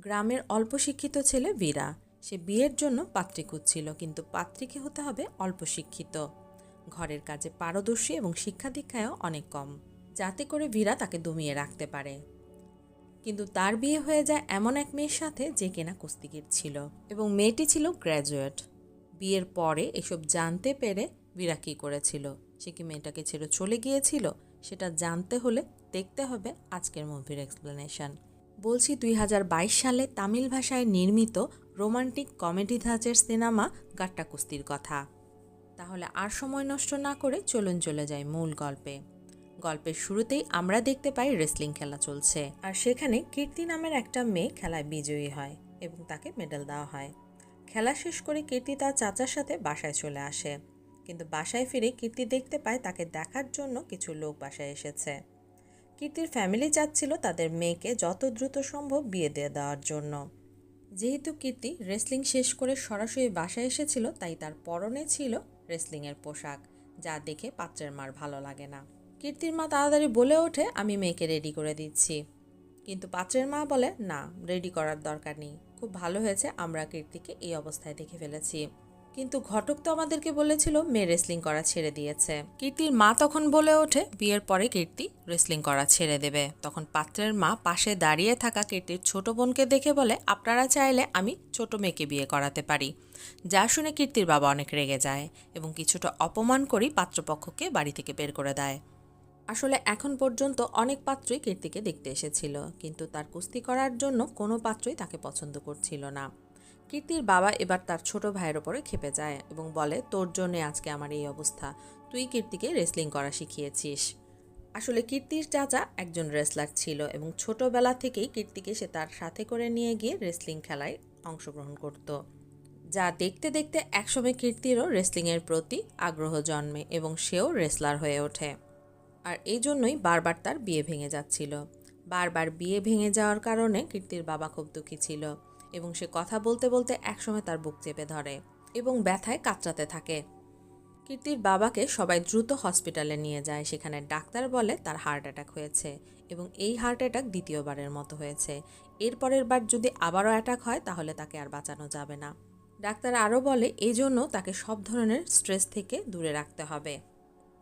গ্রামের অল্প শিক্ষিত ছেলে বীরা। সে বিয়ের জন্য পাত্রী খুঁজছিল, কিন্তু পাত্রীকে হতে হবে অল্প শিক্ষিত। ঘরের কাজে পারদর্শী এবং শিক্ষা দীক্ষায়ও অনেক কম, যাতে করে বীরা তাকে দমিয়ে রাখতে পারে। কিন্তু তার বিয়ে হয়ে যায় এমন এক মেয়ের সাথে যে কেনা কুস্তিগির ছিল এবং মেয়েটি ছিল গ্র্যাজুয়েট। বিয়ের পরে এসব জানতে পেরে বীরা কী করেছিল? সে কি মেয়েটাকে ছেড়ে চলে গিয়েছিল? সেটা জানতে হলে দেখতে হবে আজকের মুভির এক্সপ্লেনেশন। বলছি দুই হাজার বাইশ সালে তামিল ভাষায় নির্মিত রোমান্টিক কমেডি ধাঁচের সিনেমা গাট্টা কুস্তির কথা। তাহলে আর সময় নষ্ট না করে চলুন চলে যাই মূল গল্পে। গল্পের শুরুতেই আমরা দেখতে পাই রেসলিং খেলা চলছে আর সেখানে কীর্তি নামের একটা মেয়ে খেলায় বিজয়ী হয় এবং তাকে মেডেল দেওয়া হয়। খেলা শেষ করে কীর্তি তার চাচার সাথে বাসায় চলে আসে। কিন্তু বাসায় ফিরে কীর্তি দেখতে পায় তাকে দেখার জন্য কিছু লোক বাসায় এসেছে। কীর্তির ফ্যামিলি চাচ্ছিল তাদের মেয়েকে যত দ্রুত সম্ভব বিয়ে দিয়ে দেওয়ার জন্য। যেহেতু কীর্তি রেসলিং শেষ করে সরাসরি বাসায় এসেছিল, তাই তার পরনে ছিল রেসলিংয়ের পোশাক, যা দেখে পাত্রের মার ভালো লাগে না। কীর্তির মা তাড়াতাড়ি বলে ওঠে, আমি মেয়েকে রেডি করে দিচ্ছি। কিন্তু পাত্রের মা বলে, না রেডি করার দরকার নেই। খুব ভালো হয়েছে, আমরা কীর্তিকে এই অবস্থায় দেখে ফেলেছি। কিন্তু ঘটক তো আমাদেরকে বলেছিল, মেয়ে রেসলিং করা ছেড়ে দিয়েছে। কীর্তির মা তখন বলে ওঠে, বিয়ের পরে কীর্তি রেসলিং করা ছেড়ে দেবে। তখন পাত্রের মা পাশে দাঁড়িয়ে থাকা কীর্তির ছোট বোনকে দেখে বলে, আপনারা চাইলে আমি ছোট মেয়েকে বিয়ে করাতে পারি। যা শুনে কীর্তির বাবা অনেক রেগে যায় এবং কিছুটা অপমান করেই পাত্রপক্ষকে বাড়ি থেকে বের করে দেয়। আসলে এখন পর্যন্ত অনেক পাত্রই কীর্তিকে দেখতে এসেছিল, কিন্তু তার কুস্তি করার জন্য কোনো পাত্রই তাকে পছন্দ করছিল না। কীর্তির বাবা এবার তার ছোট ভাইয়ের ওপরে খেপে যায় এবং বলে, তোর জন্যে আজকে আমার এই অবস্থা। তুই কীর্তিকে রেসলিং করা শিখিয়েছিস। আসলে কীর্তির চাচা একজন রেসলার ছিল এবং ছোটবেলা থেকেই কীর্তিকে সে তার সাথে করে নিয়ে গিয়ে রেসলিং খেলায় অংশগ্রহণ করত, যা দেখতে দেখতে একসময় কীর্তিরও রেসলিংয়ের প্রতি আগ্রহ জন্মে এবং সেও রেসলার হয়ে ওঠে। আর এই জন্যই বারবার তার বিয়ে ভেঙে যাচ্ছিল। বারবার বিয়ে ভেঙে যাওয়ার কারণে কীর্তির বাবা খুব দুঃখী ছিল। এবং সে কথা বলতে বলতে একসময় তার বুক চেপে ধরে এবং ব্যথায় কাতরাতে থাকে। কীর্তির বাবাকে সবাই দ্রুত হসপিটালে নিয়ে যায়, সেখানে ডাক্তার বলে তার হার্ট অ্যাটাক হয়েছে এবং এই হার্ট অ্যাটাক দ্বিতীয়বারের মতো হয়েছে। এরপরের বার যদি আবারও অ্যাটাক হয়, তাহলে তাকে আর বাঁচানো যাবে না। ডাক্তার আরও বলে এই জন্য তাকে সব ধরনের স্ট্রেস থেকে দূরে রাখতে হবে।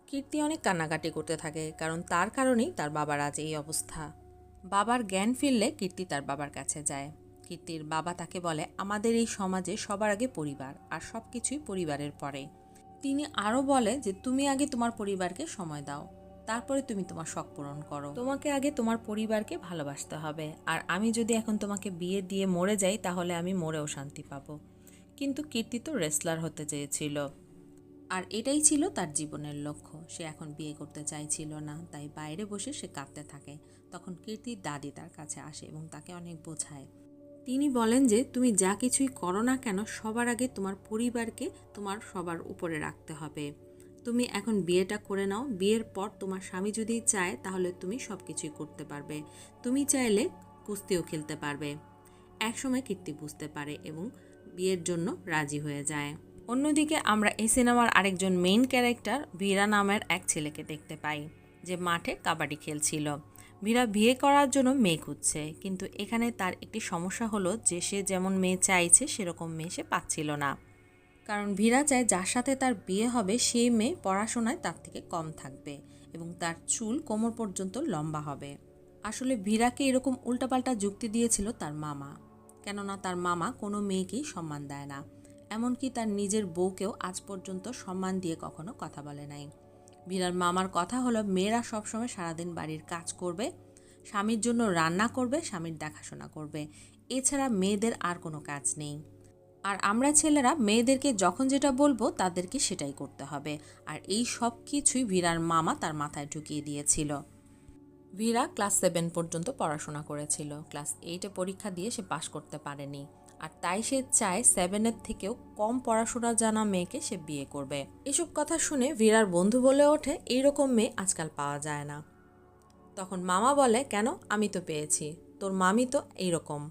কীর্তি অনেক কান্নাকাটি করতে থাকে, কারণ তার কারণেই তার বাবার আজ এই অবস্থা। বাবার জ্ঞান ফিরলে কীর্তি তার বাবার কাছে যায়। কীর্তির বাবা তাকে বলে, আমাদের এই সমাজে সবার আগে পরিবার, আর সব কিছুই পরিবারের পরে। তিনি আরও বলে যে, তুমি আগে তোমার পরিবারকে সময় দাও, তারপরে তুমি তোমার শখ পূরণ করো। তোমাকে আগে তোমার পরিবারকে ভালোবাসতে হবে, আর আমি যদি এখন তোমাকে বিয়ে দিয়ে মরে যাই, তাহলে আমি মরেও শান্তি পাবো। কিন্তু কীর্তি তো রেসলার হতে চেয়েছিল। আর এটাই ছিল তার জীবনের লক্ষ্য। সে এখন বিয়ে করতে চাইছিল না, তাই বাইরে বসে সে কাঁদতে থাকে। তখন কীর্তির দাদি তার কাছে আসে এবং তাকে অনেক বোঝায়। তিনি বলেন যে, তুমি যা কিছুই করো না কেন, সবার আগে তোমার পরিবারকে তোমার সবার উপরে রাখতে হবে। তুমি এখন বিয়েটা করে নাও, বিয়ের পর তোমার স্বামী যদি চায়, তাহলে তুমি সব কিছুই করতে পারবে। তুমি চাইলে কুস্তিও খেলতে পারবে। একসময় কীর্তি বুঝতে পারে এবং বিয়ের জন্য রাজি হয়ে যায়। অন্যদিকে আমরা এই সিনেমার আরেকজন মেইন ক্যারেক্টার বীরা নামের এক ছেলেকে দেখতে পাই, যে মাঠে কাবাডি খেলছিল। বীরা বিয়ে করার জন্য মেয়ে খুঁজছে, কিন্তু এখানে তার একটি সমস্যা হলো যে সে যেমন মেয়ে চাইছে, সেরকম মেয়ে সে পাচ্ছিল না। কারণ ভীরা চায় যার সাথে তার বিয়ে হবে, সেই মেয়ে পড়াশোনায় তার থেকে কম থাকবে এবং তার চুল কোমর পর্যন্ত লম্বা হবে। আসলে ভীরাকে এরকম উল্টাপাল্টা যুক্তি দিয়েছিল তার মামা, কেননা তার মামা কোনো মেয়েকেই সম্মান দেয় না। এমনকি তার নিজের বউকেও আজ পর্যন্ত সম্মান দিয়ে কখনো কথা বলে নাই। বিরার মামার কথা হলো, মেয়েরা সবসময় সারাদিন বাড়ির কাজ করবে, স্বামীর জন্য রান্না করবে, স্বামীর দেখাশোনা করবে। এছাড়া মেয়েদের আর কোনো কাজ নেই। আর আমরা ছেলেরা, মেয়েদেরকে যখন যেটা বলব, তাদেরকে সেটাই করতে হবে। আর এই সব কিছুই ভীরার মামা তার মাথায় ঢুকিয়ে দিয়েছিল। ভীরা ক্লাস সেভেন পর্যন্ত পড়াশোনা করেছিল। ক্লাস এইটে পরীক্ষা দিয়ে সে পাশ করতে পারেনি। আর তাই সে চায় সেভেনের থেকেও কম পড়াশোনা জানা মেয়েকে সে বিয়ে করবে। এসব কথা শুনে ভীরার বন্ধু বলে ওঠে, এইরকম মেয়ে আজকাল পাওয়া যায় না। তখন মামা বলে, কেন? আমি তো পেয়েছি। তোর মামি তো এইরকম।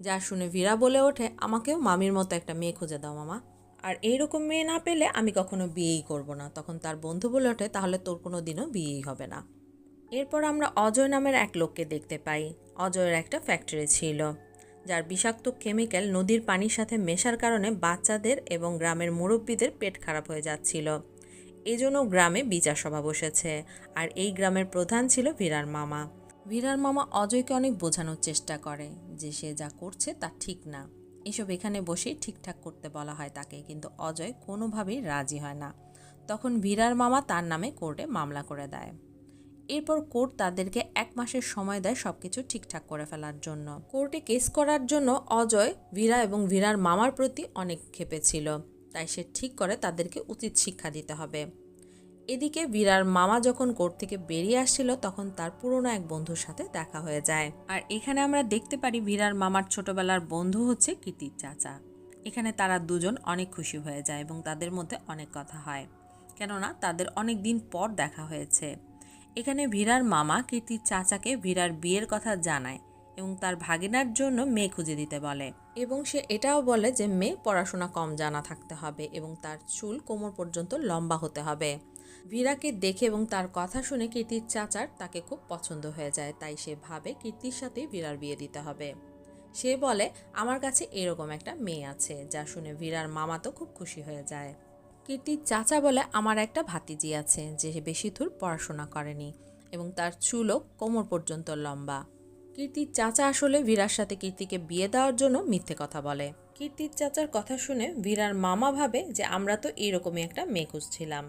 যা শুনে ভীরা বলে ওঠে, আমাকেও মামির মতো একটা মেয়ে খুঁজে দাও মামা। আর এইরকম মেয়ে না পেলে আমি কখনো বিয়েই করব না। তখন তার বন্ধু বলে ওঠে, তাহলে তোর কোনো দিনও বিয়েই হবে না। এরপর আমরা অজয় নামের এক লোককে দেখতে পাই। অজয়ের একটা ফ্যাক্টরি ছিল। যার বিষাক্ত কেমিক্যাল নদীর পানির সাথে মেশার কারণে বাচ্চাদের এবং গ্রামের মুরব্বীদের পেট খারাপ হয়ে যাচ্ছিল। এজন্য গ্রামে বিচার সভা বসেছে আর এই গ্রামের প্রধান ছিল ভীরার মামা। ভীরার মামা অজয়কে অনেক বোঝানোর চেষ্টা করে যে সে যা করছে তা ঠিক না। এসব এখানে বসেই ঠিকঠাক করতে বলা হয় তাকে, কিন্তু অজয় কোনোভাবেই রাজি হয় না। তখন ভীরার মামা তার নামে কোর্টে মামলা করে দেয়। এরপর কোর্ট তাদেরকে এক মাসের সময় দেয় সবকিছু ঠিকঠাক করে ফেলার জন্য। কোর্টে কেস করার জন্য অজয়, ভীরা এবং ভীরার মামার প্রতি অনেক ক্ষেপেছিল। তাই সে ঠিক করে তাদেরকে উচিত শিক্ষা দিতে হবে। এদিকে বীরার মামা যখন কোর্ট থেকে বেরিয়ে আসছিল, তখন তার পুরনো এক বন্ধুর সাথে দেখা হয়ে যায়। আর এখানে আমরা দেখতে পারি বীরার মামার ছোটবেলার বন্ধু হচ্ছে কীর্তির চাচা। এখানে তারা দুজন অনেক খুশি হয়ে যায় এবং তাদের মধ্যে অনেক কথা হয়। কেননা তাদের অনেক দিন পর দেখা হয়েছে। এখানে ভীরার মামা কীর্তির চাচাকে ভীরার বিয়ের কথা জানায় এবং তার ভাগিনার জন্য মেয়ে খুঁজে দিতে বলে। এবং সে এটাও বলে যে মেয়ে পড়াশোনা কম জানা থাকতে হবে এবং তার চুল কোমর পর্যন্ত লম্বা হতে হবে। ভীরাকে দেখে এবং তার কথা শুনে কীর্তির চাচার তাকে খুব পছন্দ হয়ে যায়, তাই সে ভাবে কীর্তির সাথেই ভীরার বিয়ে দিতে হবে। সে বলে, আমার কাছে এরকম একটা মেয়ে আছে, যা শুনে ভীরার মামা তো খুব খুশি হয়ে যায়। কীর্তির চাচা বলে আমার একটা ভাতিজি আছে যে বেশি দূর পড়াশোনা করেনি এবং তার চুলও কোমর পর্যন্ত লম্বা। কীর্তির চাচা আসলে ভীরার সাথে কীর্তিকে বিয়ে দেওয়ার জন্য মিথ্যে কথা বলে। কীর্তির চাচার কথা শুনে ভীরার মামা ভাবে যে আমরা তো এরকমই একটা মেয়ে খুঁজছিলাম,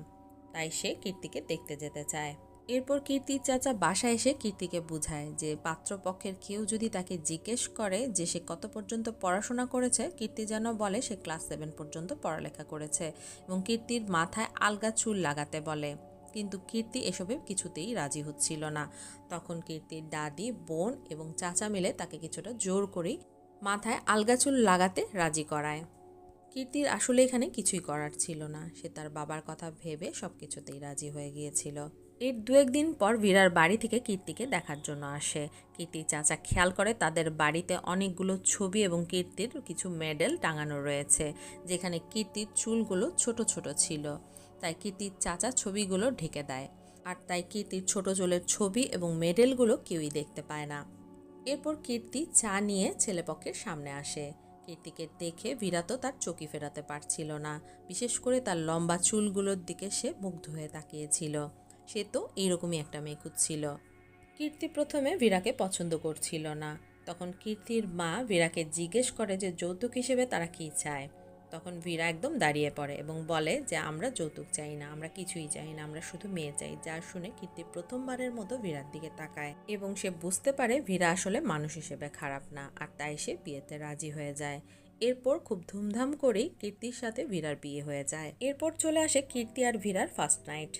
তাই সে কীর্তিকে দেখতে যেতে চায়। এরপর কীর্তির চাচা বাসায় এসে কীর্তিকে বুঝায় যে পাত্রপক্ষের কেউ যদি তাকে জিজ্ঞেস করে যে সে কত পর্যন্ত পড়াশোনা করেছে, কীর্তি যেন বলে সে ক্লাস সেভেন পর্যন্ত পড়ালেখা করেছে এবং কীর্তির মাথায় আলগা চুল লাগাতে বলে। কিন্তু কীর্তি এসবে কিছুতেই রাজি হচ্ছিল না। তখন কীর্তির দাদি, বোন এবং চাচা মিলে তাকে কিছুটা জোর করেই মাথায় আলগা চুল লাগাতে রাজি করায়। কীর্তির আসলে এখানে কিছুই করার ছিল না। সে তার বাবার কথা ভেবে সব কিছুতেই রাজি হয়ে গিয়েছিল। এর দু একদিন পর বীরার বাড়ি থেকে কীর্তিকে দেখার জন্য আসে। কীর্তির চাচা খেয়াল করে তাদের বাড়িতে অনেকগুলো ছবি এবং কীর্তির কিছু মেডেল টাঙানো রয়েছে, যেখানে কীর্তির চুলগুলো ছোট ছোট ছিল। তাই কীর্তির চাচা ছবিগুলো ঢেকে দেয়, আর তাই কীর্তির ছোট চুলের ছবি এবং মেডেলগুলো কেউই দেখতে পায় না। এরপর কীর্তি চা নিয়ে ছেলেপক্ষের সামনে আসে। কীর্তিকে দেখে ভীরা তো তার চকি ফেরাতে পারছিল না, বিশেষ করে তার লম্বা চুলগুলোর দিকে সে মুগ্ধ হয়ে তাকিয়েছিল। সে তো এইরকমই একটা মেয়ে খুঁজছিল। কীর্তি প্রথমে বীরাকে পছন্দ করছিল না। তখন কীর্তির মা বীরাকে জিজ্ঞেস করে যে যৌতুক হিসেবে তারা কী চায়। তখন বীরা একদম দাঁড়িয়ে পড়ে এবং বলে যে, আমরা যৌতুক চাই না, আমরা কিছুই চাই না, আমরা শুধু মেয়ে চাই। যা শুনে কীর্তি প্রথমবারের মতো বীরার দিকে তাকায় এবং সে বুঝতে পারে বীরা আসলে মানুষ হিসেবে খারাপ না, আর তাই সে বিয়েতে রাজি হয়ে যায়। এরপর খুব ধুমধাম করেই কীর্তির সাথে ভীরার বিয়ে হয়ে যায়। এরপর চলে আসে কীর্তি আর ভীরার ফার্স্ট নাইট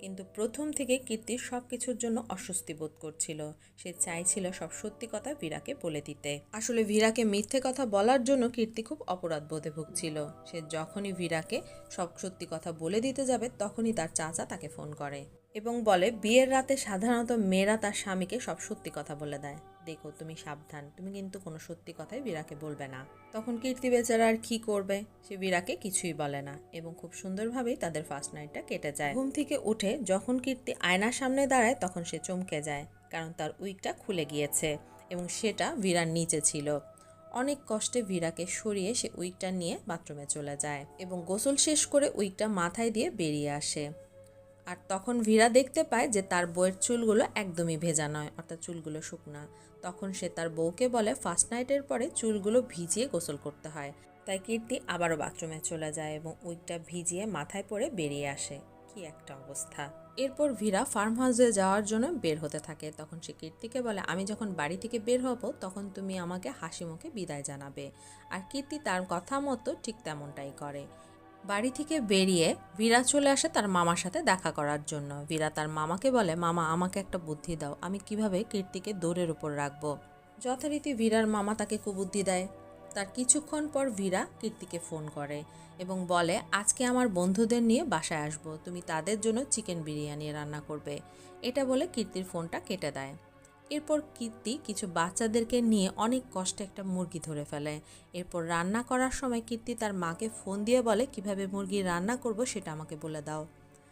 কিন্তু প্রথম থেকে কীর্তি সব কিছুর জন্য অস্বস্তি বোধ করছিল। সে চাইছিল সব সত্যি কথা ভীরাকে বলে দিতে। আসলে ভীরাকে মিথ্যে কথা বলার জন্য কীর্তি খুব অপরাধ বোধে ভুগছিল। সে যখনই ভীরাকে সব সত্যি কথা বলে দিতে যাবে, তখনই তার চাচা তাকে ফোন করে এবং বলে, বিয়ের রাতে সাধারণত মেয়েরা তার স্বামীকে সব সত্যি কথা বলে দেয়। দেখো তুমি সাবধান। তুমি কিন্তু কোনো সত্যি কথাই বীরাকে বলবে না। তখন কীর্তি বেচারা আর কি করবে? সে বীরাকে কিছুই বলে না এবং খুব সুন্দরভাবেই তাদের ফার্স্ট নাইটটা কেটে যায়। ঘুম থেকে উঠে যখন কীর্তি আয়নার সামনে দাঁড়ায় তখন সে চমকে যায়, কারণ তার উইকটা খুলে গিয়েছে এবং সেটা বীরার নিচে ছিল। অনেক কষ্টে ভীরাকে সরিয়ে সে উইকটা নিয়ে বাথরুমে চলে যায় এবং গোসল শেষ করে উইকটা মাথায় দিয়ে বেরিয়ে আসে। আর তখন ভীরা দেখতে পায় যে তার বইয়ের চুলগুলো একদমই ভেজা নয়, অর্থাৎ চুলগুলো শুকনা। তখন সে তার বউকে বলে ফার্স্ট নাইটের পরে চুলগুলো ভিজিয়ে গোসল করতে হয়। তাই কীর্তি আবারও বাথরুমে চলে যায় এবং উইকটা ভিজিয়ে মাথায় পরে বেরিয়ে আসে। কি একটা অবস্থা। এরপর ভীরা ফার্ম হাউসে যাওয়ার জন্য বের হতে থাকে। তখন সে কীর্তিকে বলে, আমি যখন বাড়ি থেকে বের হব, তখন তুমি আমাকে হাসি মুখে বিদায় জানাবে। আর কীর্তি তার কথা মতো ঠিক তেমনটাই করে। বাড়ি থেকে বেরিয়ে বীরা চলে আসে তার মামার সাথে দেখা করার জন্য। বীরা তার মামাকে বলে, মামা, আমাকে একটা বুদ্ধি দাও। আমি কীভাবে কীর্তিকে দৌড়ের উপর রাখব? যথারীতি বীরার মামা তাকে কুবুদ্ধি দেয়। তার কিছুক্ষণ পর ভীরা কীর্তিকে ফোন করে এবং বলে, আজকে আমার বন্ধুদের নিয়ে বাসায় আসব। তুমি তাদের জন্য চিকেন বিরিয়ানি রান্না করবে। এটা বলে কীর্তির ফোনটা কেটে দেয়। এরপর কীর্তি কিছু বাচ্চাদেরকে নিয়ে অনেক কষ্টে একটা মুরগি ধরে ফেলে। এরপর রান্না করার সময় কীর্তি তার মাকে ফোন দিয়ে বলে, কীভাবে মুরগি রান্না করব সেটা আমাকে বলে দাও।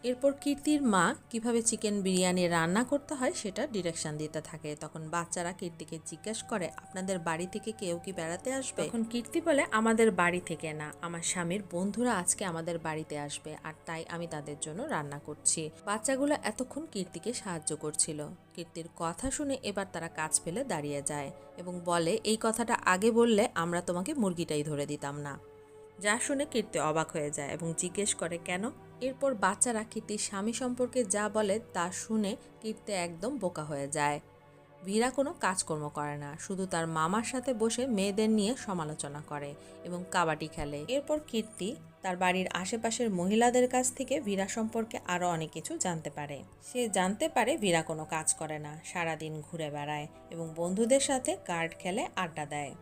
এরপর কীর্তির মা কীভাবে চিকেন বিরিয়ানি রান্না করতে হয় সেটা ডিরেকশন দিতে থাকে। তখন বাচ্চারা কীর্তিকে জিজ্ঞেস করে, আপনাদের বাড়ি থেকে কেউ কি বেড়াতে আসবে? তখন কীর্তি বলে, আমাদের বাড়ি থেকে না। আমার স্বামীর বন্ধুরা আজকে আমাদের বাড়িতে আসবে আর তাই আমি তাদের জন্য রান্না করছি। বাচ্চাগুলো এতক্ষণ কীর্তিকে সাহায্য করছিল। কীর্তির কথা শুনে এবার তারা কাজ ফেলে দাঁড়িয়ে যায় এবং বলে, এই কথাটা আগে বললে আমরা তোমাকে মুরগিটাই ধরে দিতাম না। যা শুনে কীর্তি অবাক হয়ে যায় এবং জিজ্ঞেস করে, কেন? এরপর বাচ্চারা কীর্তির স্বামী সম্পর্কে যা বলে তা শুনে কীর্তি একদম বোকা হয়ে যায়। ভীরা কোনো কাজকর্ম করে না, শুধু তার মামার সাথে বসে মেয়েদের নিয়ে সমালোচনা করে এবং কাবাডি খেলে। এরপর কীর্তি তার বাড়ির আশেপাশের মহিলাদের কাছ থেকে ভীরা সম্পর্কে আরও অনেক কিছু জানতে পারে। সে জানতে পারে ভীরা কোনো কাজ করে না, সারাদিন ঘুরে বেড়ায় এবং বন্ধুদের সাথে কার্ড খেলে আড্ডা দেয়,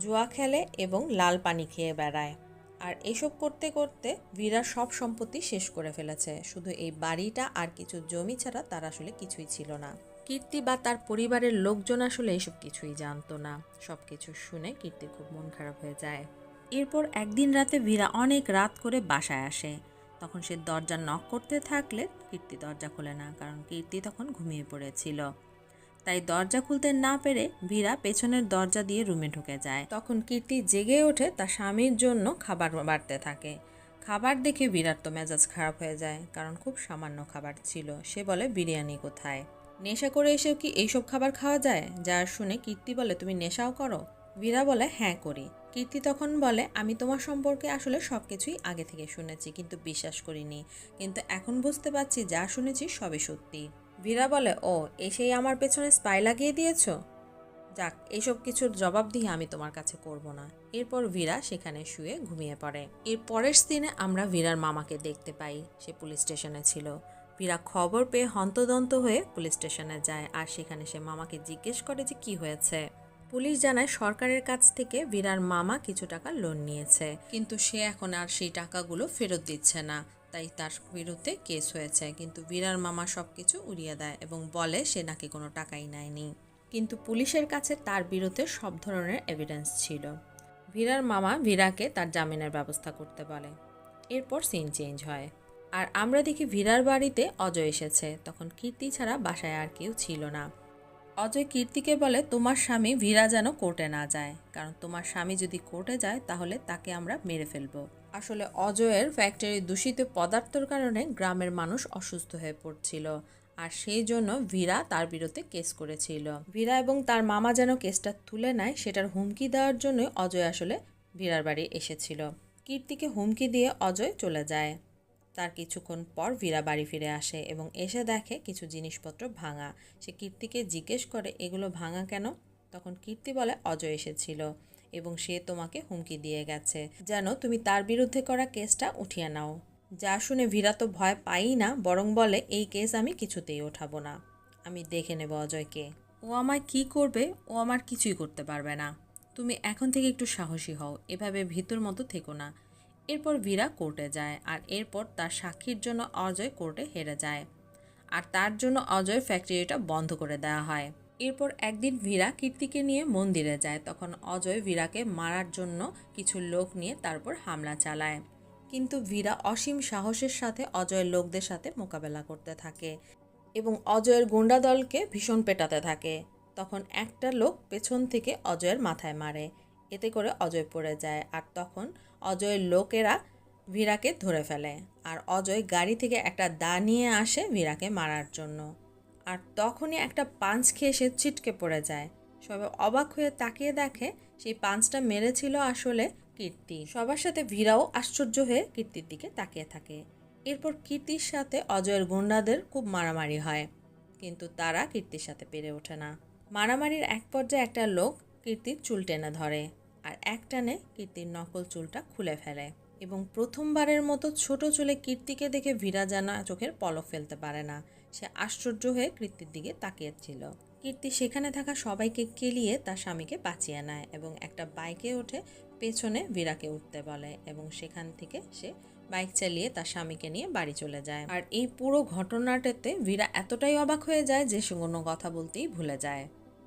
জুয়া খেলে এবং লাল পানি খেয়ে বেড়ায়। আর এসব করতে করতে ভীরা সব সম্পত্তি শেষ করে ফেলেছে। শুধু এই বাড়িটা আর কিছু জমি ছাড়া তার আসলে কিছুই ছিল না। কীর্তি বা তার পরিবারের লোকজন আসলে এসব কিছুই জানতো না। সব কিছু শুনে কীর্তির খুব মন খারাপ হয়ে যায়। এরপর একদিন রাতে ভীরা অনেক রাত করে বাসায় আসে। তখন সে দরজা নক করতে থাকলে কীর্তি দরজা খোলে না, কারণ কীর্তি তখন ঘুমিয়ে পড়েছিল। তাই দরজা খুলতে না পেরে ভীরা পেছনের দরজা দিয়ে রুমে ঢুকে যায়। তখন কীর্তি জেগে ওঠে তার স্বামীর জন্য খাবার বাড়তে থাকে। খাবার দেখে বিরাট তো মেজাজ খারাপ হয়ে যায়, কারণ খুব সামান্য খাবার ছিল। সে বলে, বিরিয়ানি কোথায়? নেশা করে এসেও কি এইসব খাবার খাওয়া যায়? যা শুনে কীর্তি বলে, তুমি নেশাও করো? বীরা বলে হ্যাঁ করি। কীর্তি তখন বলে, আমি তোমার সম্পর্কে আসলে সব কিছুই আগে থেকে শুনেছি, কিন্তু বিশ্বাস করিনি। কিন্তু এখন বুঝতে পারছি, যা শুনেছি সবই সত্যি। বীরা বলে, ও, এসেই আমার পেছনে স্পাই লাগিয়ে দিয়েছ? যাক এইসব কিছুর জবাব দিয়ে আমি তোমার কাছে করব না। এরপর ভীরা সেখানে শুয়ে ঘুমিয়ে পড়ে। এর পরের দিনে আমরা ভীরার মামাকে দেখতে পাই। সে পুলিশ স্টেশনে ছিল। ভীরা খবর পেয়ে হন্তদন্ত হয়ে পুলিশ স্টেশনে যায় আর সেখানে সে মামাকে জিজ্ঞেস করে যে কি হয়েছে। পুলিশ জানায়, সরকারের কাছ থেকে ভীরার মামা কিছু টাকা লোন নিয়েছে। কিন্তু সে এখন আর সেই টাকাগুলো ফেরত দিচ্ছে না। তাই তার বিরুদ্ধে কেস হয়েছে। কিন্তু ভীরার মামা সব কিছু উড়িয়ে দেয় এবং বলে সে নাকি কোনো টাকাই নেয়নি। কিন্তু পুলিশের কাছে তার বিরুদ্ধে সব ধরনের এভিডেন্স ছিল। ভীরার মামা ভীরাকে তার জামিনের ব্যবস্থা করতে বলে। এরপর সিন চেঞ্জ হয়। আর আমরা দেখি ভীরার বাড়িতে অজয় এসেছে। তখন কীর্তি ছাড়া বাসায় আর কেউ ছিল না। অজয় কীর্তিকে বলে, তোমার স্বামী ভীরা যেন কোর্টে না যায়। কারণ তোমার স্বামী যদি কোর্টে যায়, তাহলে তাকে আমরা মেরে ফেলব। আসলে অজয়ের ফ্যাক্টরি দূষিত পদার্থের কারণে গ্রামের মানুষ অসুস্থ হয়ে পড়ছিল। আর সেই জন্য ভীরা তার বিরুদ্ধে কেস করেছিল। ভীরা এবং তার মামা যেন কেসটা তুলে নেয়, সেটার হুমকি দেওয়ার জন্য অজয় আসলে ভীরার বাড়ি এসেছিল। কীর্তিকে হুমকি দিয়ে অজয় চলে যায়। তার কিছুক্ষণ পর ভীরা বাড়ি ফিরে আসে এবং এসে দেখে কিছু জিনিসপত্র ভাঙা। সে কীর্তিকে জিজ্ঞেস করে, এগুলো ভাঙা কেন? তখন কীর্তি বলে, অজয় এসেছিল এবং সে তোমাকে হুমকি দিয়ে গেছে। যেন তুমি তার বিরুদ্ধে করা কেসটা উঠিয়ে নাও। যা শুনে ভীরা তো ভয় পাই না, বরং বলে, এই কেস আমি কিছুতেই ওঠাবো না। আমি দেখে নেব অজয়কে। ও আমায় কি করবে? ও আমার কিছুই করতে পারবে না। তুমি এখন থেকে একটু সাহসী হও। এভাবে ভিতর মতো থেকো না। এরপর ভীরা কোর্টে যায় আর এরপর তার সাক্ষীর জন্য অজয় কোর্টে হেরে যায়। আর তার জন্য অজয় ফ্যাক্টরিটা বন্ধ করে দেওয়া হয়। এরপর একদিন ভীরা কীর্তিকে নিয়ে মন্দিরে যায়। তখন অজয় ভীরাকে মারার জন্য কিছু লোক নিয়ে তারপর হামলা চালায়। কিন্তু ভীরা অসীম সাহসের সাথে অজয়ের লোকদের সাথে মোকাবেলা করতে থাকে এবং অজয়ের গুন্ডা দলকে ভীষণ পেটাতে থাকে। তখন একটা লোক পেছন থেকে অজয়ের মাথায় মারে। এতে করে অজয় পড়ে যায়। আর তখন অজয়ের লোকেরা ভীরাকে ধরে ফেলে। আর অজয় গাড়ি থেকে একটা দা নিয়ে আসে ভীরাকে মারার জন্য। আর তখনই একটা পাঞ্চ খেয়ে সে ছিটকে পড়ে যায়। সবাই অবাক হয়ে তাকিয়ে দেখে সেই পাঞ্চটা মেরেছিল আসলে কীর্তি। সবার সাথে ভীরাও আশ্চর্য হয়ে কীর্তির দিকে তাকিয়ে থাকে। এরপর কীর্তির সাথে অজয়ের গুন্ডাদের খুব মারামারি হয়। কিন্তু তারা কীর্তির সাথে পেরে ওঠে না। মারামারির এক পর্যায়ে একটা লোক কীর্তির চুল টেনে ধরে। আর এক টানে কীর্তির নকল চুলটা খুলে ফেলে এবং প্রথমবারের মতো ছোট চুলে কীর্তিকে দেখে ভীরা জানা চোখের পলক ফেলতে পারে না। সে আশ্চর্য হয়ে কীর্তির দিকে তাকিয়েছিল। কীর্তি সেখানে থাকা সবাইকে কেলিয়ে তার স্বামীকে বাঁচিয়ে নেয় এবং একটা বাইকে ওঠে পেছনে ভীরাকে উঠতে বলে এবং সেখান থেকে সে বাইক চালিয়ে তার স্বামীকে নিয়ে বাড়ি চলে যায়। আর এই পুরো ঘটনাটাতে ভীরা এতটাই অবাক হয়ে যায় যে সে কোনো কথা বলতেই ভুলে যায়।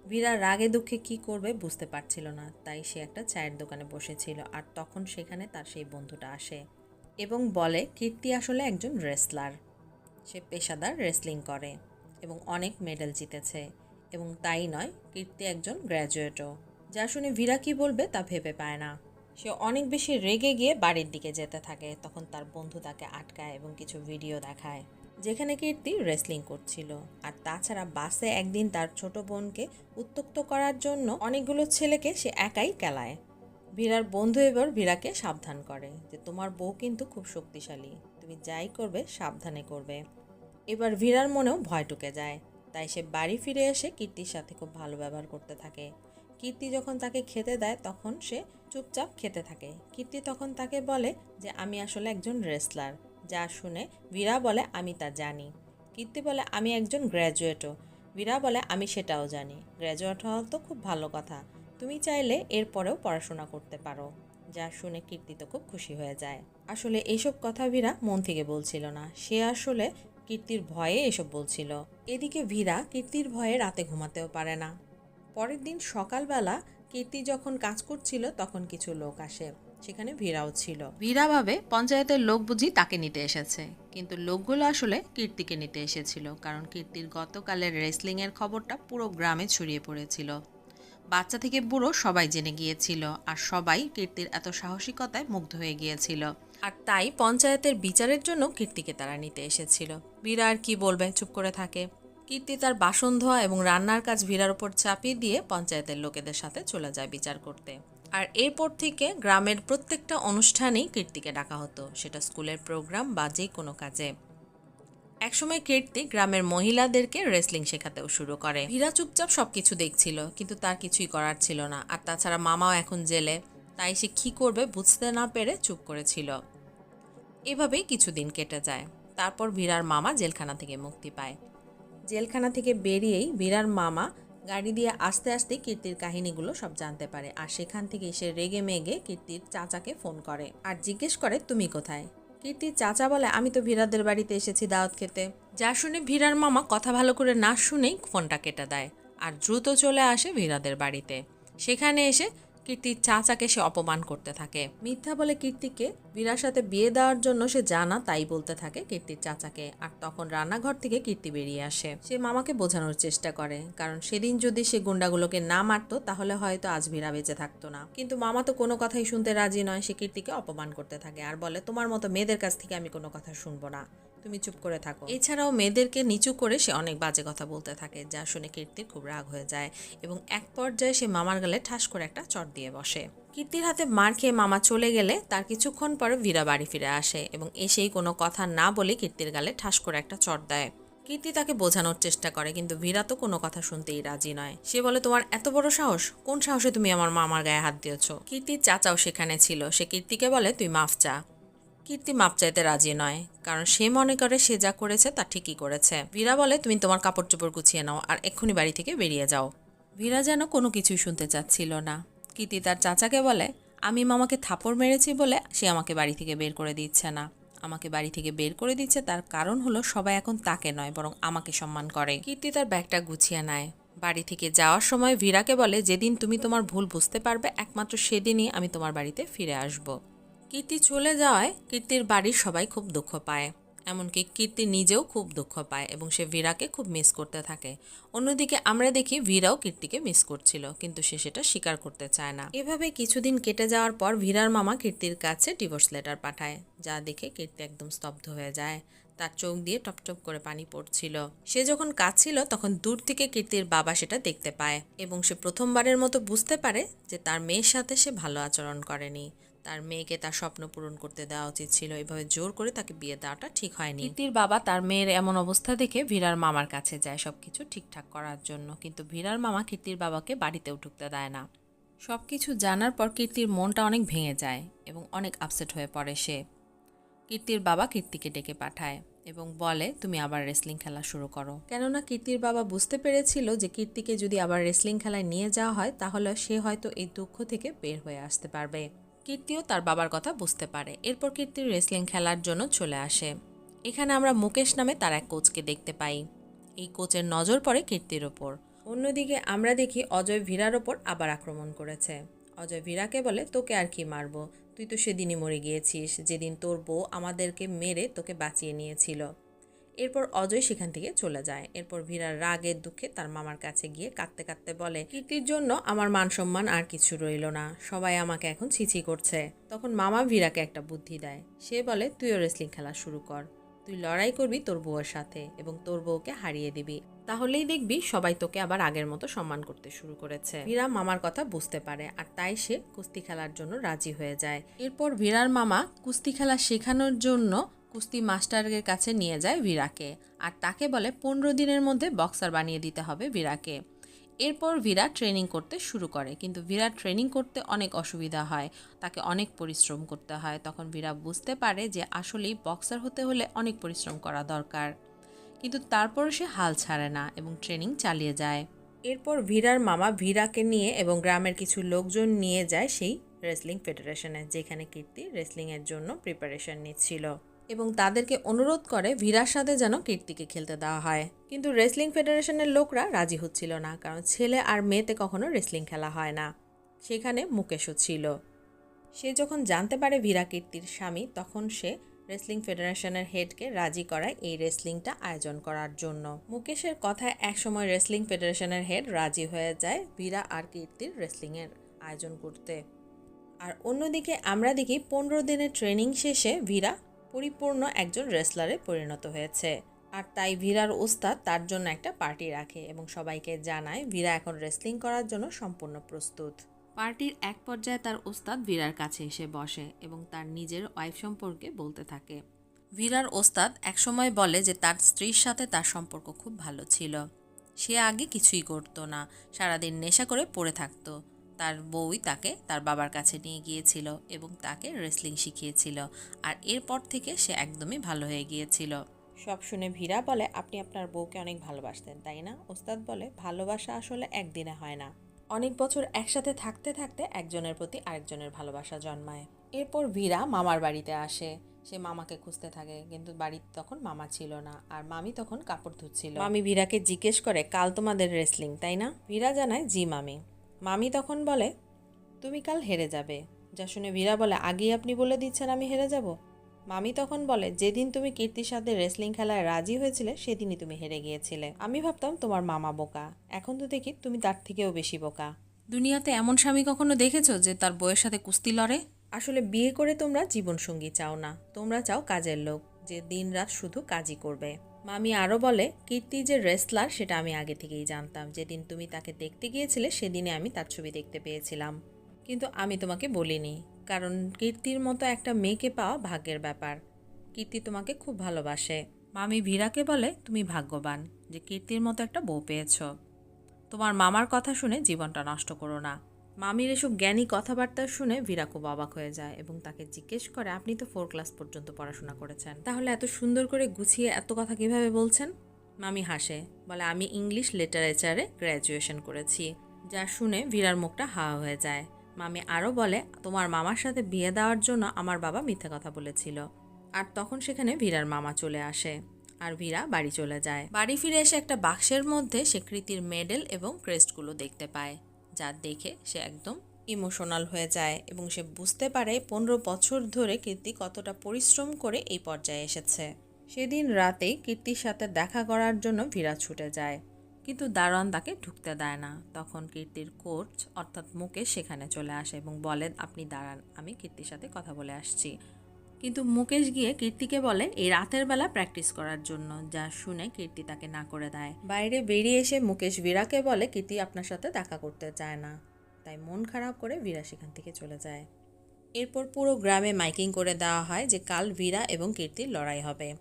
ভীরা রাগে দুঃখে কি করবে বুঝতে পারছিল না। তাই সে একটা চায়ের দোকানে বসেছিল আর তখন সেখানে তার সেই বন্ধুটা আসে এবং বলে, কীর্তি আসলে একজন রেসলার সে পেশাদার রেসলিং করে এবং অনেক মেডেল জিতেছে এবং তাই নয়, কীর্তি একজন গ্র্যাজুয়েটও যা শুনে ভীরা কী বলবে তা ভেবে পায় না। সে অনেক বেশি রেগে গিয়ে বাড়ির দিকে যেতে থাকে। তখন তার বন্ধু তাকে আটকায় এবং কিছু ভিডিও দেখায়। যেখানে কীর্তি রেসলিং করছিল। আর তাছাড়া বাসে একদিন তার ছোট বোনকে উত্তক্ত করার জন্য অনেকগুলো ছেলেকে সে একাই কেলায়। ভীরার বন্ধু এবার ভীরাকে সাবধান করে যে, তোমার বউ কিন্তু খুব শক্তিশালী। তুমি যাই করবে, সাবধানে করবে। এবার ভীরার মনেও ভয় ঢুকে যায়। তাই সে বাড়ি ফিরে এসে কীর্তির সাথে খুব ভালো ব্যবহার করতে থাকে। কীর্তি যখন তাকে খেতে দেয়, তখন সে চুপচাপ খেতে থাকে। কীর্তি তখন তাকে বলে যে, আমি আসলে একজন রেসলার যা শুনে ভীরা বলে, আমি তা জানি। কীর্তি বলে, আমি একজন গ্র্যাজুয়েটও ভীরা বলে, আমি সেটাও জানি। গ্র্যাজুয়েট হওয়া তো খুব ভালো কথা। তুমি চাইলে এরপরেও পড়াশোনা করতে পারো। যা শুনে কীর্তি তো খুব খুশি হয়ে যায়। আসলে এইসব কথা ভীরা মন থেকে বলছিল না। সে আসলে কীর্তির ভয়ে এসব বলছিল। এদিকে ভীরা কীর্তির ভয়ে রাতে ঘুমাতেও পারে না। পরের দিন সকালবেলা কীর্তি যখন কাজ করছিল, তখন কিছু লোক আসে। সেখানে ভীরাও ছিল। ভীরা ভাবে পঞ্চায়েতের লোক বুঝি তাকে নিতে এসেছে। কিন্তু লোকগুলো আসলে কীর্তিকে নিতে এসেছিল, কারণ কীর্তির গতকালের রেসলিংয়ের খবরটা পুরো গ্রামে ছড়িয়ে পড়েছিল। বাচ্চা থেকে বুড়ো সবাই জেনে গিয়েছিল, আর সবাই কীর্তির এত সাহসিকতায় মুগ্ধ হয়ে গিয়েছিল। আর তাই পঞ্চায়েতের বিচারের জন্য কীর্তিকে তারা নিতে এসেছিল। বীরা আর কি বলবে? চুপ করে থাকে। কীর্তি তার বাসন ধোয়া এবং রান্নার কাজ ভীরার উপর চাপিয়ে দিয়ে পঞ্চায়েতের লোকেদের সাথে চলে যায় বিচার করতে। আর এরপর থেকে গ্রামের প্রত্যেকটা অনুষ্ঠানেই কীর্তিকে ডাকা হতো, সেটা স্কুলের প্রোগ্রাম বা যে কোনো কাজে। একসময় কীর্তি গ্রামের মহিলাদেরকে রেসলিং শেখাতেও শুরু করে। ভীরা চুপচাপ সব কিছু দেখছিল, কিন্তু তার কিছুই করার ছিল না। আর তাছাড়া মামাও এখন জেলে, তাই সে কী করবে বুঝতে না পেরে চুপ করেছিল। এভাবেই কিছুদিন কেটে যায়। তারপর ভীরার মামা জেলখানা থেকে মুক্তি পায়। জেলখানা থেকে বেরিয়েই ভীরার মামা গাড়ি দিয়ে আস্তে আস্তে কীর্তির কাহিনীগুলো সব জানতে পারে। আর সেখান থেকে সে রেগে মেগে কীর্তির চাচাকে ফোন করে। আর জিজ্ঞেস করে, তুমি কোথায়? কীর্তির চাচা বলে, আমি তো ভিরাদের বাড়িতে এসেছি দাওয়াত খেতে। যা শুনে ভিরার মামা কথা ভালো করে না শুনেই ফোনটা কেটে দেয়। আর দ্রুত চলে আসে ভিরাদের বাড়িতে। সেখানে এসে কীর্তির চাচাকে সে অপমান করতে থাকে। মিথ্যা বলে কীর্তিকে বীরার সাথে বিয়ে দেওয়ার জন্য সে জানা তাই বলতে থাকে কীর্তির চাচাকে। আর তখন রান্নাঘর থেকে কীর্তি বেরিয়ে আসে। সে মামাকে বোঝানোর চেষ্টা করে, কারণ সেদিন যদি সে গুন্ডাগুলোকে না মারতো, তাহলে হয়তো আজ বীরা বেঁচে থাকতো না। কিন্তু মামা তো কোনো কথাই শুনতে রাজি নয়, সে কীর্তিকে অপমান করতে থাকে। আর বলে, তোমার মতো মেয়েদের কাছ থেকে আমি কোনো কথা শুনব না। তুমি চুপ করে থাকো। এছাড়াও মেয়েদেরকে নিচু করে সে অনেক বাজে কথা বলতে থাকে, যা শুনে কীর্তির খুব রাগ হয়ে যায় এবং এক পর্যায়ে সে মামার গালে ঠাস করে একটা চট দিয়ে বসে। কীর্তির হাতে মার খেয়ে মামা চলে গেলে তার কিছুক্ষণ পরে ভীরা বাড়ি ফিরে আসে এবং এসেই কোনো কথা না বলে কীর্তির গালে ঠাস করে একটা চট দেয়। কীর্তি তাকে বোঝানোর চেষ্টা করে, কিন্তু ভীরা তো কোনো কথা শুনতেই রাজি নয়। সে বলে, তোমার এত বড় সাহস? কোন সাহসে তুমি আমার মামার গায়ে হাত দিয়েছ? কীর্তির চাচাও সেখানে ছিল। সে কীর্তিকে বলে, তুই মাফ চা। কীর্তি মাপ চাইতে রাজি নয়, কারণ সে মনে করে সে যা করেছে তা ঠিকই করেছে। ভীরা বলে, তুমি তোমার কাপড় চোপড় গুছিয়ে নাও আর এক্ষুনি বাড়ি থেকে বেরিয়ে যাও। ভীরা যেন কোনো কিছুই শুনতে চাচ্ছিল না। কীর্তি তার চাচাকে বলে, আমি মামাকে থাপড় মেরেছি বলে সে আমাকে বাড়ি থেকে বের করে দিচ্ছে না। আমাকে বাড়ি থেকে বের করে দিচ্ছে তার কারণ হলো সবাই এখন তাকে নয়, বরং আমাকে সম্মান করে। কীর্তি তার ব্যাগটা গুছিয়ে নেয়। বাড়ি থেকে যাওয়ার সময় ভীরাকে বলে, যেদিন তুমি তোমার ভুল বুঝতে পারবে, একমাত্র সেদিনই আমি তোমার বাড়িতে ফিরে আসব। কীর্তি চলে যাওয়ায় কীর্তির বাড়ির সবাই খুব দুঃখ পায়। এমনকি কীর্তি নিজেও খুব দুঃখ পায় এবং সে ভীরাকে খুব মিস করতে থাকে। অন্যদিকে আমরা দেখি ভীরাও কীর্তিকে মিস করছিল, কিন্তু সে সেটা স্বীকার করতে চায় না। এভাবে কিছুদিন কেটে যাওয়ার পর ভীরার মামা কীর্তির কাছে ডিভোর্স লেটার পাঠায়, যা দেখে কীর্তি একদম স্তব্ধ হয়ে যায়। তার চোখ দিয়ে টপটপ করে পানি পড়ছিল। সে যখন কাঁদছিল, তখন দূর থেকে কীর্তির বাবা সেটা দেখতে পায় এবং সে প্রথমবারের মতো বুঝতে পারে যে তার মেয়ের সাথে সে ভালো আচরণ করেনি। তার মেয়েকে তার স্বপ্ন পূরণ করতে দেওয়া উচিত ছিল। এভাবে জোর করে তাকে বিয়ে দেওয়াটা ঠিক হয়নি। কীর্তির বাবা তার মেয়ের এমন অবস্থা দেখে ভিরার মামার কাছে যায় সবকিছু ঠিকঠাক করার জন্য। কিন্তু ভিরার মামা কীর্তির বাবাকে বাড়িতেও ঢুকতে দেয় না। সব কিছু জানার পর কীর্তির মনটা অনেক ভেঙে যায় এবং অনেক আপসেট হয়ে পড়ে সে। কীর্তির বাবা কীর্তিকে ডেকে পাঠায় এবং বলে, তুমি আবার রেসলিং খেলা শুরু করো। কেননা কীর্তির বাবা বুঝতে পেরেছিল যে কীর্তিকে যদি আবার রেসলিং খেলায় নিয়ে যাওয়া হয়, তাহলে সে হয়তো এই দুঃখ থেকে বের হয়ে আসতে পারবে। কীর্তিও তার বাবার কথা বুঝতে পারে। এরপর কীর্তির রেসলিং খেলার জন্য চলে আসে। এখানে আমরা মুকেশ নামে তার এক কোচকে দেখতে পাই। এই কোচের নজর পড়ে কীর্তির ওপর। অন্যদিকে আমরা দেখি অজয় ভীরার ওপর আবার আক্রমণ করেছে। অজয় ভীরাকে বলে, তোকে আর কি মারবো? তুই তো সেদিনই মরে গিয়েছিস। যেদিন তোর বউ আমাদেরকে মেরে তোকে বাঁচিয়ে নিয়েছিল। এরপর অজয় সেখান থেকে চলে যায়। এরপর ভীরার রাগের দুঃখে তার মামার কাছে গিয়ে কাঁদতে কাঁদতে বলে, কীর্তির জন্য আমার মান সম্মান আর কিছু রইল না। সবাই আমাকে এখন ছিছি করছে। তখন মামা ভীরাকে একটা বুদ্ধি দেয়। সে বলে, তুইও রেসলিং খেলা শুরু কর। তুই লড়াই করবি তোর বউয়ের সাথে এবং তোর বউকে হারিয়ে দিবি। তাহলেই দেখবি সবাই তোকে আবার আগের মতো সম্মান করতে শুরু করেছে। ভীরা মামার কথা বুঝতে পারে আর তাই সে কুস্তি খেলার জন্য রাজি হয়ে যায়। এরপর ভীরার মামা কুস্তি খেলা শেখানোর জন্য কুস্তি মাস্টারের কাছে নিয়ে যায় ভীরাকে। আর তাকে বলে পনেরো দিনের মধ্যে বক্সার বানিয়ে দিতে হবে ভীরাকে। এরপর ভীরা ট্রেনিং করতে শুরু করে। কিন্তু ভীরা ট্রেনিং করতে অনেক অসুবিধা হয়। তাকে অনেক পরিশ্রম করতে হয়। তখন ভীরা বুঝতে পারে যে আসলেই বক্সার হতে হলে অনেক পরিশ্রম করা দরকার। কিন্তু তারপর সে হাল ছাড়ে না এবং ট্রেনিং চালিয়ে যায়। এরপর ভীরার মামা ভীরাকে নিয়ে এবং গ্রামের কিছু লোকজন নিয়ে যায় সেই রেসলিং ফেডারেশনে, যেখানে কীর্তি রেসলিংয়ের জন্য প্রিপারেশন নিচ্ছিল। এবং তাদেরকে অনুরোধ করে ভীরার সাথে যেন কীর্তিকে খেলতে দেওয়া হয়। কিন্তু রেসলিং ফেডারেশনের লোকরা রাজি হচ্ছিল না, কারণ ছেলে আর মেয়েতে কখনো রেসলিং খেলা হয় না। সেখানে মুকেশও ছিল। সে যখন জানতে পারে ভীরা কীর্তির স্বামী, তখন সে রেসলিং ফেডারেশনের হেডকে রাজি করায় এই রেসলিংটা আয়োজন করার জন্য। মুকেশের কথায় একসময় রেসলিং ফেডারেশনের হেড রাজি হয়ে যায় ভীরা আর কীর্তির রেসলিংয়ের আয়োজন করতে। আর অন্যদিকে, আমরা দেখি পনেরো দিনের ট্রেনিং শেষে ভীরা পরিপূর্ণ একজন রেসলারে পরিণত হয়েছে। আর তাই ভীরার ওস্তাদ তার জন্য একটা পার্টি রাখে এবং সবাইকে জানায় ভীরা এখন রেসলিং করার জন্য সম্পূর্ণ প্রস্তুত। পার্টির এক পর্যায়ে তার ওস্তাদ ভীরার কাছে এসে বসে এবং তার নিজের ওয়াইফ সম্পর্কে বলতে থাকে। ভীরার ওস্তাদ একসময় বলে যে তার স্ত্রীর সাথে তার সম্পর্ক খুব ভালো ছিল। সে আগে কিছুই করতো না, সারাদিন নেশা করে পড়ে থাকতো। তার বউই তাকে তার বাবার কাছে নিয়ে গিয়েছিল এবং তাকে রেসলিং শিখিয়েছিল। আর এরপর থেকে সে একদমই ভালো হয়ে গিয়েছিল। সব শুনে ভীরা বলে, আপনি আপনার বউকে অনেক ভালোবাসতেন, তাই না? ওস্তাদ বলে, ভালোবাসা আসলে একদিনে হয় না। অনেক বছর একসাথে থাকতে থাকতে একজনের প্রতি আরেকজনের ভালোবাসা জন্মায়। এরপর ভীরা মামার বাড়িতে আসে। সে মামাকে খুঁজতে থাকে, কিন্তু বাড়িতে তখন মামা ছিল না, আর মামি তখন কাপড় ধুচ্ছিল। মামি ভীরাকে জিজ্ঞেস করে, কাল তোমাদের রেসলিং তাই না? ভীরা জানায়, জি, মামি। মামি তখন বলে তুমি কাল হেরে যাবে। যা শুনে ভীরা বলে আগেই আপনি বলে দিচ্ছেন আমি হেরে যাব? মামি তখন বলে যেদিন তুমি কীর্তির সাথে রেসলিং খেলায় রাজি হয়েছিলে সেদিনই তুমি হেরে গিয়েছিলে। আমি ভাবতাম তোমার মামা বোকা। এখন তো দেখি তুমি তার থেকেও বেশি বোকা। দুনিয়াতে এমন স্বামী কখনো দেখেছ যে তার বউয়ের সাথে কুস্তি লড়ে? আসলে বিয়ে করে তোমরা জীবনসঙ্গী চাও না। তোমরা চাও কাজের লোক যে দিনরাত শুধু কাজই করবে। মামি আরও বলে, কীর্তি যে রেসলার সেটা আমি আগে থেকেই জানতাম। যেদিন তুমি তাকে দেখতে গিয়েছিলে সেদিনে আমি তার ছবি দেখতে পেয়েছিলাম। কিন্তু আমি তোমাকে বলিনি, কারণ কীর্তির মতো একটা মেয়েকে পাওয়া ভাগ্যের ব্যাপার। কীর্তি তোমাকে খুব ভালোবাসে। মামি ভীরাকে বলে, তুমি ভাগ্যবান যে কীর্তির মতো একটা বউ পেয়েছ। তোমার মামার কথা শুনে জীবনটা নষ্ট করো না। মামির এসব জ্ঞানী কথাবার্তা শুনে ভীরা খুব অবাক হয়ে যায় এবং তাকে জিজ্ঞেস করে, আপনি তো ফোর ক্লাস পর্যন্ত পড়াশোনা করেছেন। তাহলে এত সুন্দর করে গুছিয়ে এত কথা কীভাবে বলছেন? মামি হাসে, বলে, আমি ইংলিশ লিটারেচারে গ্র্যাজুয়েশন করেছি, যা শুনে ভীরার মুখটা হাওয়া হয়ে যায়। মামি আরও বলে, তোমার মামার সাথে বিয়ে দেওয়ার জন্য আমার বাবা মিথ্যা কথা বলেছিল। আর তখন সেখানে ভীরার মামা চলে আসে আর ভীরা বাড়ি চলে যায়। বাড়ি ফিরে এসে একটা বাক্সের মধ্যে সে কৃতির মেডেল এবং ক্রেস্টগুলো দেখতে পায়। যা দেখে সে একদম ইমোশনাল হয়ে যায় এবং সে বুঝতে পারে পনেরো বছর ধরে কীর্তি কতটা পরিশ্রম করে এই পর্যায়ে এসেছে। সেদিন রাতেই কীর্তির সাথে দেখা করার জন্য ভীরা ছুটে যায়। কিন্তু দারোয়ান তাকে ঢুকতে দেয় না। তখন কীর্তির কোচ অর্থাৎ মুকেশ সেখানে চলে আসে এবং বলেন, আপনি দাঁড়ান, আমি কীর্তির সাথে কথা বলে আসছি। কিন্তু মুকেশ গিয়ে কীর্তিকে বলে, এই রাতের বেলা প্র্যাকটিস করার জন্য যা শুনে কীর্তি তাকে না করে দেয়। বাইরে বেরিয়ে এসে মুকেশ বীরাকে বলে, কীর্তি আপনার সাথে দেখা করতে চায় না। তাই মন খারাপ করে বীরা সেখান থেকে চলে যায়। এরপর পুরো গ্রামে মাইকিং করে দেওয়া হয় যে কাল বীরা এবং কীর্তির লড়াই হবে।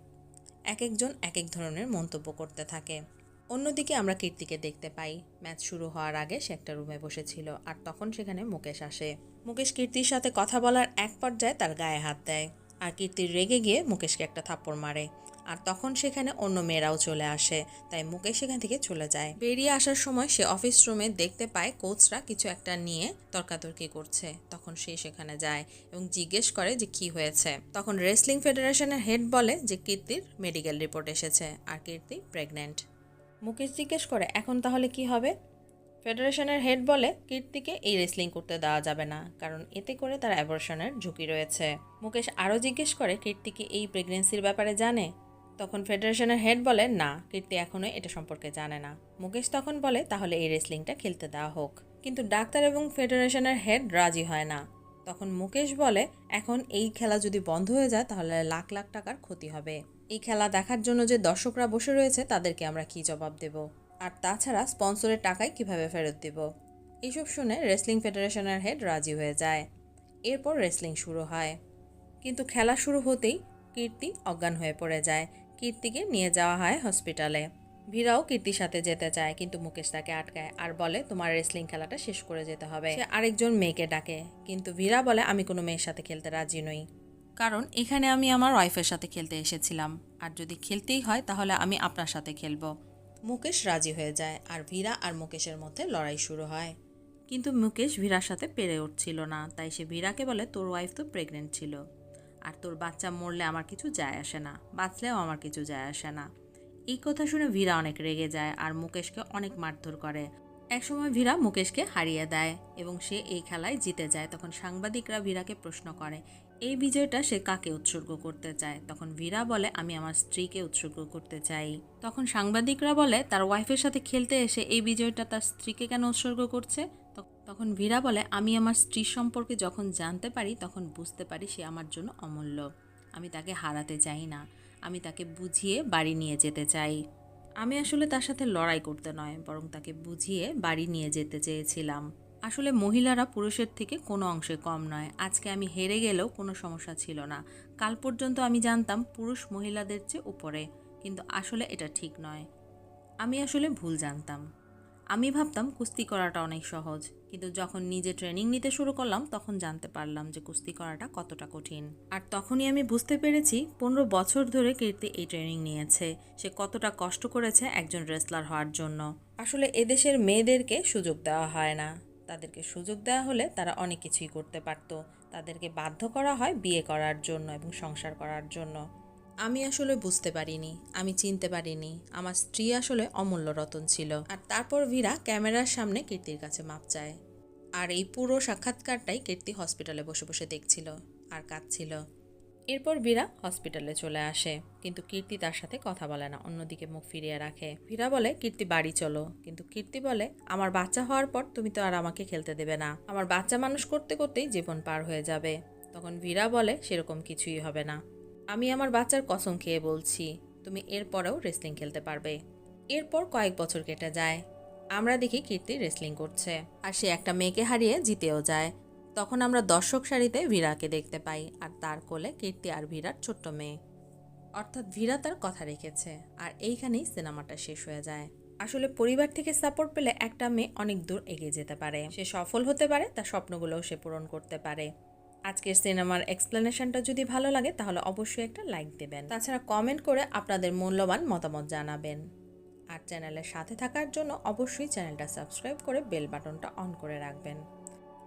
এক একজন এক এক ধরনের মন্তব্য করতে থাকে। অন্যদিকে আমরা কীর্তিকে দেখতে পাই। ম্যাচ শুরু হওয়ার আগে সে একটা রুমে বসেছিল আর তখন সেখানে মুকেশ আসে। মুকেশ কীর্তির সাথে কথা বলার এক পর্যায়ে তার গায়ে হাত দেয়। আর কীর্তি রেগে গিয়ে মুকেশকে একটা থাপ্পড় মারে। আর তখন সেখানে অন্য মেয়েরাও চলে আসে, তাই মুকেশ সেখান থেকে চলে যায়। বেরিয়ে আসার সময় সে অফিস রুমে দেখতে পায় কোচরা কিছু একটা নিয়ে তর্কাতর্কি করছে। তখন সে সেখানে যায় এবং জিজ্ঞেস করে যে কি হয়েছে। তখন রেসলিং ফেডারেশনের হেড বলে যে কীর্তির মেডিকেল রিপোর্ট এসেছে, আর কীর্তি প্রেগনেন্ট মুকেশ জিজ্ঞেস করে, এখন তাহলে কি হবে? ফেডারেশনের হেড বলে কীর্তিকে এই রেসলিং করতে দেওয়া যাবে না, কারণ এতে করে তার অ্যাবর্শনের ঝুঁকি রয়েছে। মুকেশ আরও জিজ্ঞেস করে, কীর্তি কি এই প্রেগনেন্সির ব্যাপারে জানে? তখন ফেডারেশনের হেড বলে, না, কীর্তি এখনও এটা সম্পর্কে জানে না। মুকেশ তখন বলে, তাহলে এই রেসলিংটা খেলতে দেওয়া হোক। কিন্তু ডাক্তার এবং ফেডারেশনের হেড রাজি হয় না। তখন মুকেশ বলে, এখন এই খেলা যদি বন্ধ হয়ে যায়, তাহলে লাখ লাখ টাকার ক্ষতি হবে। এই খেলা দেখার জন্য যে দর্শকরা বসে রয়েছে, তাদেরকে আমরা কি জবাব দেব? আর তাছাড়া স্পন্সরের টাকায় কীভাবে ফেরত দেব? এইসব শুনে রেসলিং ফেডারেশনের হেড রাজি হয়ে যায়। এরপর রেসলিং শুরু হয়। কিন্তু খেলা শুরু হতেই কীর্তি অজ্ঞান হয়ে পড়ে যায়। কীর্তিকে নিয়ে যাওয়া হয় হসপিটালে। ভীরাও কীর্তির সাথে যেতে চায়, কিন্তু মুকেশ তাকে আটকায় আর বলে, তোমার রেসলিং খেলাটা শেষ করে যেতে হবে। সে আরেকজন মেয়েকে ডাকে, কিন্তু ভীরা বলে, আমি কোনো মেয়ের সাথে খেলতে রাজি নই। কারণ এখানে আমি আমার ওয়াইফের সাথে খেলতে এসেছিলাম। আর যদি খেলতেই হয়, তাহলে আমি আপনার সাথে খেলব। মুকেশ রাজি হয়ে যায় আর ভীরা আর মুকেশের মধ্যে লড়াই শুরু হয়। কিন্তু মুকেশ ভীরার সাথে পেরে উঠছিল না, তাই সে ভীরাকে বলে, তোর ওয়াইফ তো প্রেগনেন্ট ছিল। আর তোর বাচ্চা মরলে আমার কিছু যায় আসে না, বাঁচলেও আমার কিছু যায় আসে না। এই কথা শুনে ভীরা অনেক রেগে যায় আর মুকেশকে অনেক মারধর করে। একসময় ভীরা মুকেশকে হারিয়ে দেয় এবং সে এই খেলায় জিতে যায়। তখন সাংবাদিকরা ভীরাকে প্রশ্ন করে, এই বিজয়টা সে কাকে উৎসর্গ করতে চায়? তখন ভীরা বলে, আমি আমার স্ত্রীকে উৎসর্গ করতে চাই। তখন সাংবাদিকরা বলে, তার ওয়াইফের সাথে খেলতে এসে এই বিজয়টা তার স্ত্রীকে কেন উৎসর্গ করছে? তখন ভীরা বলে, আমি আমার স্ত্রীর সম্পর্কে যখন জানতে পারি, তখন বুঝতে পারি সে আমার জন্য অমূল্য। আমি তাকে হারাতে চাই না। আমি তাকে বুঝিয়ে বাড়ি নিয়ে যেতে চাই। আমি আসলে তার সাথে লড়াই করতে নয়, বরং তাকে বুঝিয়ে বাড়ি নিয়ে যেতে চেয়েছিলাম। আসলে মহিলারা পুরুষের থেকে কোনো অংশে কম নয়। আজকে আমি হেরে গেলেও কোনো সমস্যা ছিল না। কাল পর্যন্ত আমি জানতাম পুরুষ মহিলাদের চেয়ে উপরে, কিন্তু আসলে এটা ঠিক নয়। আমি আসলে ভুল জানতাম। আমি ভাবতাম কুস্তি করাটা অনেক সহজ, কিন্তু যখন নিজে ট্রেনিং নিতে শুরু করলাম, তখন জানতে পারলাম যে কুস্তি করাটা কতটা কঠিন। আর তখনই আমি বুঝতে পেরেছি, পনেরো বছর ধরে কীর্তি এই ট্রেনিং নিয়েছে। সে কতটা কষ্ট করেছে একজন রেসলার হওয়ার জন্য। আসলে এদেশের মেয়েদেরকে সুযোগ দেওয়া হয় না। তাদেরকে সুযোগ দেওয়া হলে তারা অনেক কিছুই করতে পারতো। তাদেরকে বাধ্য করা হয় বিয়ে করার জন্য এবং সংসার করার জন্য। আমি আসলে বুঝতে পারিনি, আমি চিনতে পারিনি। আমার স্ত্রী আসলে অমূল্য রতন ছিল। আর তারপর ভীরা ক্যামেরার সামনে কীর্তির কাছে মাপ চায়। আর এই পুরো সাক্ষাৎকারটাই কীর্তি হসপিটালে বসে বসে দেখছিল আর কাঁদছিল। এরপর বীরা হসপিটালে চলে আসে, কিন্তু কীর্তি তার সাথে কথা বলে না, অন্যদিকে মুখ ফিরিয়ে রাখে। ভীরা বলে, কীর্তি, বাড়ি চলো। কিন্তু কীর্তি বলে, আমার বাচ্চা হওয়ার পর তুমি তো আর আমাকে খেলতে দেবে না। আমার বাচ্চা মানুষ করতে করতেই জীবন পার হয়ে যাবে। তখন ভীরা বলে, সেরকম কিছুই হবে না। আমি আমার বাচ্চার কসম খেয়ে বলছি, তুমি এরপরেও রেসলিং খেলতে পারবে। এরপর কয়েক বছর কেটে যায়। আমরা দেখি কীর্তি রেসলিং করছে। আর সে একটা মেয়েকে হারিয়ে জিতেও যায়। তখন আমরা দর্শক সারিতে ভীরাকে দেখতে পাই, আর তার কোলে কীর্তি আর ভীরার ছোট্ট মেয়ে। অর্থাৎ ভীরা তার কথা রেখেছে, আর এইখানেই সিনেমাটা শেষ হয়ে যায়। আসলে পরিবার থেকে সাপোর্ট পেলে একটা মেয়ে অনেক দূর এগিয়ে যেতে পারে। সে সফল হতে পারে, তার স্বপ্নগুলোও সে পূরণ করতে পারে। আজকের সিনেমার এক্সপ্লেনেশনটা যদি ভালো লাগে, তাহলে অবশ্যই একটা লাইক দেবেন। তাছাড়া কমেন্ট করে আপনাদের মূল্যবান মতামত জানাবেন। আর চ্যানেলের সাথে থাকার জন্য অবশ্যই চ্যানেলটা সাবস্ক্রাইব করে বেল বাটনটা অন করে রাখবেন।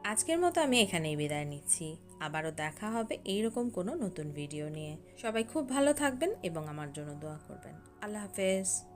আজকের মতো আমি এখানেই বিদায় নিচ্ছি। আবারও দেখা হবে এইরকম কোনো নতুন ভিডিও নিয়ে। সবাই খুব ভালো থাকবেন এবং আমার জন্য দোয়া করবেন। আল্লাহ হাফেজ।